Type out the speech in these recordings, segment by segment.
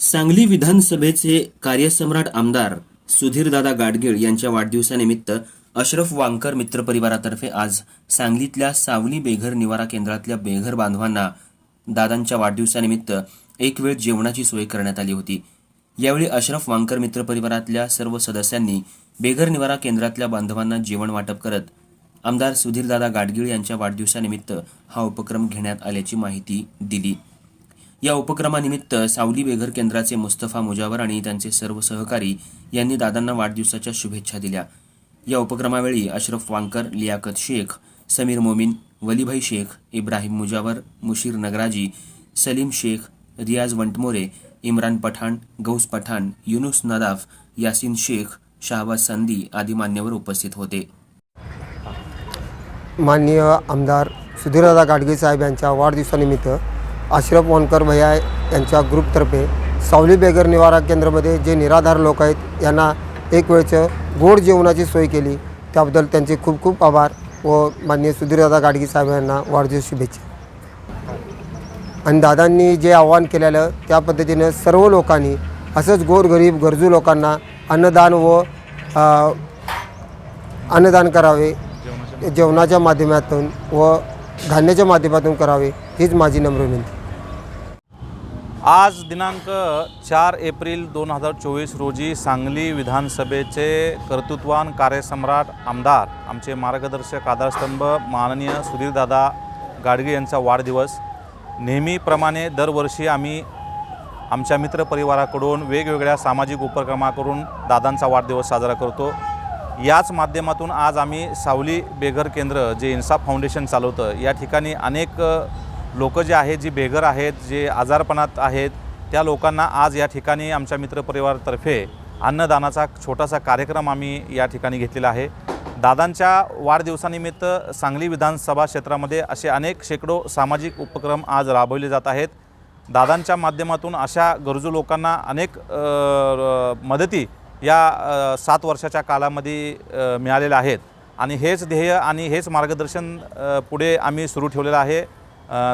सांगली विधानसभेचे कार्यसम्राट आमदार सुधीरदादा गाडगीळ यांच्या वाढदिवसानिमित्त अशरफ वांकर मित्र परिवारातर्फे आज सांगलीतल्या सावली बेघर निवारा केंद्रातल्या बेघर बांधवांना दादांच्या वाढदिवसानिमित्त एक वेळ जेवणाची सोय करण्यात आली होती. यावेळी अशरफ वांकर मित्र परिवारातल्या सर्व सदस्यांनी बेघर निवारा केंद्रातल्या बांधवांना जेवण वाटप करत आमदार सुधीरदादा गाडगीळ यांच्या वाढदिवसानिमित्त हा उपक्रम घेण्यात आल्याची माहिती दिली. या उपक्रमानिमित्त सावली बेघर केंद्राचे मुस्तफा मुजावर आणि त्यांचे सर्व सहकारी यांनी दादांना वाढदिवसाच्या शुभेच्छा दिल्या. या उपक्रमावेळी अशरफ वांकर लियाकत शेख समीर मोमीन वलीभाई शेख इब्राहिम मुजावर मुशीर नगराजी सलीम शेख रियाज वंटमोरे इम्रान पठाण गौस पठाण युनुस नदाफ यासिन शेख शाहबाज संदी आदी मान्यवर उपस्थित होते. माननीय आमदार सुधीरदादा गाडगे साहेब यांच्या वाढदिवसानिमित्त अशरफ वनकर भैया यांच्या ग्रुपतर्फे सावली बेगर निवारा केंद्रामध्ये जे निराधार लोक आहेत यांना एक वेळचं गोड जेवणाची सोय केली. त्याबद्दल त्यांचे खूप खूप आभार व माननीय सुधीरदादा गाडगे साहेब यांना वाढदिवस शुभेच्छा. आणि दादांनी जे आव्हान केलेलं त्या पद्धतीनं सर्व लोकांनी असंच गोरगरीब गरजू लोकांना अन्नदान व अन्नदान करावे जेवणाच्या माध्यमातून व धान्याच्या माध्यमातून करावे हीच माझी नम्र विनंती. आज दिनांक चार एप्रिल दोन हजार चोवीस रोजी सांगली विधानसभेचे कर्तृत्वान कार्यसम्राट आमदार आमचे मार्गदर्शक आधारस्तंभ माननीय सुधीरदादा गाडगे यांचा वाढदिवस. नेहमीप्रमाणे दरवर्षी आम्ही आमच्या मित्रपरिवाराकडून वेगवेगळ्या सामाजिक उपक्रमाकडून दादांचा वाढदिवस साजरा करतो. याच माध्यमातून आज आम्ही सावली बेघर केंद्र जे इन्साफ फाउंडेशन चालवतं या ठिकाणी अनेक लोक जे आहेत जी बेघर आहेत जे आजारपणात आहेत त्या लोकांना आज या ठिकाणी आमच्या मित्रपरिवारातर्फे अन्नदानाचा छोटासा कार्यक्रम आम्ही या ठिकाणी घेतलेला आहे. दादांच्या वाढदिवसानिमित्त सांगली विधानसभा क्षेत्रामध्ये असे अनेक शेकडो सामाजिक उपक्रम आज राबवले जात आहेत. दादांच्या माध्यमातून अशा गरजू लोकांना अनेक मदती या सात वर्षाच्या कालामध्ये मिळालेल्या आहेत. आणि हेच ध्येय आणि हेच मार्गदर्शन पुढे आम्ही सुरू ठेवलेलं आहे.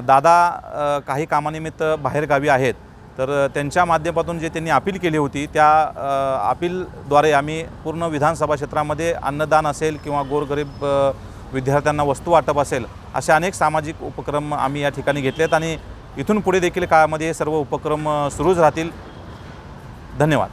दादा काही कामानिमित्त बाहेरगावी आहेत. तर त्यांच्या माध्यमातून जे त्यांनी अपील केली होती त्या अपीलद्वारे आम्ही पूर्ण विधानसभा क्षेत्रामध्ये अन्नदान असेल किंवा गोरगरीब विद्यार्थ्यांना वस्तू वाटप असेल असे अनेक सामाजिक उपक्रम आम्ही या ठिकाणी घेतलेत आणि इथून पुढे देखील काळामध्ये सर्व उपक्रम सुरूच राहतील. धन्यवाद.